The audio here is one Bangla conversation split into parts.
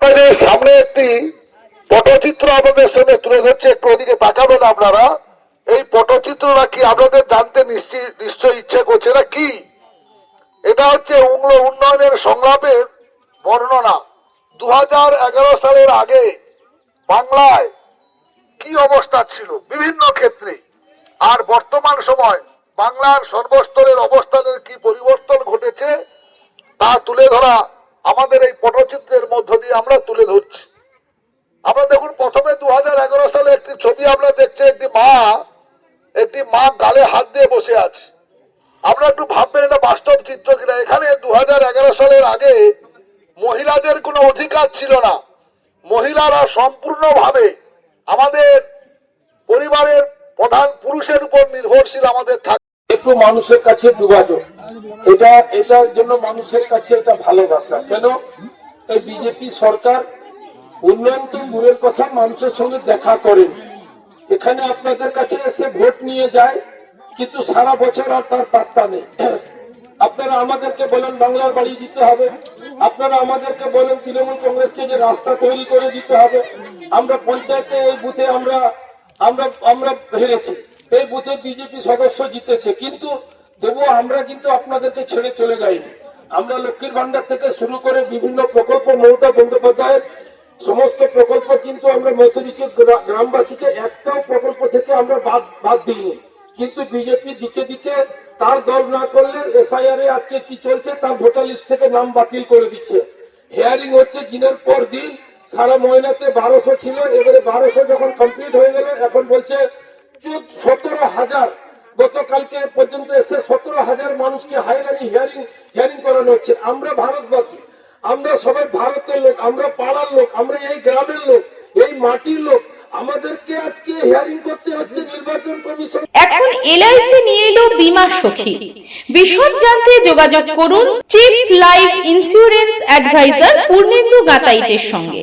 যে সামনে একটি পটচিত্র আমাদের সামনে তুলে ধরছে। একটু ওদিকে তাকাবেন আপনারা। এই পটচিত্রটা কি আপনাদের জানতে নিশ্চয় ইচ্ছে করছে না? কি? এটা হচ্ছে উংলো উন্নয়নের সংলাপের বর্ণনা। দু হাজার এগারো সালের আগে বাংলায় কি অবস্থা ছিল? বিভিন্ন ক্ষেত্রে। আর বর্তমান সময় বাংলার সর্বস্তরের অবস্থানের কি পরিবর্তন ঘটেছে, তা তুলে ধরা আমাদের এই পটচিত্রের মধ্য দিয়ে আমরা তুলে ধরছি আমরা দেখুন প্রথমে দু সালে একটি ছবি আমরা দেখছি, একটি মা একটি মা গালে হাত দিয়ে বসে আছে। আমরা একটু ভাববেন এটা বাস্তব চিত্র কিনা? এখানে দু সালের আগে মহিলাদের কোনো অধিকার ছিল না। মহিলারা সম্পূর্ণভাবে আমাদের পরিবারের প্রধান পুরুষের উপর নির্ভরশীল আমাদের থাকে একটু মানুষের কাছে যোগাযোগ। এটা, এটার জন্য মানুষের কাছে এটা ভালোবাসা। কেন? এই বিজেপি সরকার উন্নয়ন তো দূরের কথা, মানুষের সঙ্গে দেখা করেন। এখানে আপনাদের কাছে এসে ভোট নিয়ে যায়, কিন্তু সারা বছর আর তার পাত্তা নেই। আপনারা আমাদেরকে বলেন, বাংলার বাড়ি দিতে হবে। আপনারা আমাদেরকে বলেন, তৃণমূল কংগ্রেসকে যে রাস্তা তৈরি করে দিতে হবে। আমরা পঞ্চায়েতে এই বুথে আমরা আমরা আমরা হেরেছি। এই বুথে বিজেপি সদস্য জিতেছে। কিন্তু তবুও আমরা কিন্তু আপনাদেরকে ছেড়ে চলে যাইনি। আমরা লক্ষ্মীর ভান্ডার থেকে শুরু করে বিভিন্ন প্রকল্প মমতা বন্দ্যোপাধ্যায়ের সমস্ত প্রকল্প কিন্তু আমরা মৈত্রীকে গ্রামবাসীকে একটাও প্রকল্প থেকে আমরা বাদ বাদ দিইনি। কিন্তু বিজেপি দিকে দিকে তার দল না করলে এসআইআর এ আজকে কি চলছে তার ভোটার লিস্ট থেকে নাম বাতিল করে দিচ্ছে। হিয়ারিং হচ্ছে দিনের পর দিন, সারা মহিনাতে বারোশো ছিল, এবারে বারোশো যখন কমপ্লিট হয়ে গেল, এখন বলছে সতেরো হাজার। গতকালকে পর্যন্ত এসে সতেরো হাজার মানুষকে হাইরানি হিয়ারিং হিয়ারিং করানো হচ্ছে। আমরা ভারতবাসী আমরা সবাই ভারতের লোক, আমরা পাড়ার লোক, আমরা এই গ্রামের লোক, এই মাটির লোক। আমাদেরকে আজকে হিয়ারিং করতে হচ্ছে নির্বাচন কমিশন। এখন এলআইসি নিয়ে এলো বীমা সখী। বিশদ জানতে যোগাযোগ করুন chief life insurance adviser Purnendu গাতাইতের সঙ্গে।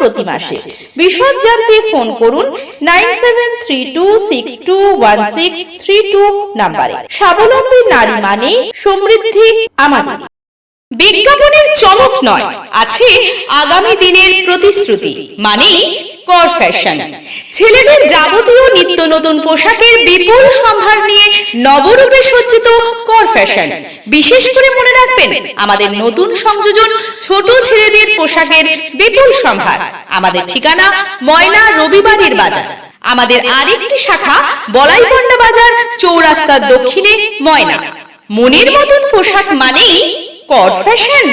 প্রতি মাসে। বিশদ জানতে ফোন করুন নাইন সেভেন নাম্বারে। স্বাবলম্বী নারী মানে সমৃদ্ধি আমাদের বিজ্ঞাপনের চমক নয়, আছে আগামী দিনের প্রতিশ্রুতি মানে কর ফ্যাশন ছেলেদের যাবতীয় নিত্য নতুন পোশাকের বিপুল সম্ভার নিয়ে নবরূপে সজ্জিত ফ্যাশন বিশেষ করে মনে রাখবেন, আমাদের নতুন সংযোজন ছোট ছেলেদের পোশাকের বিপুল সম্ভার। আমাদের ঠিকানা ময়না রবিবারের বাজার। আমাদের আরেকটি শাখা বলাইপন্ডা বাজার, চৌরাস্তার দক্ষিণে ময়না। মনের মতন পোশাক মানেই কর ফ্যাশন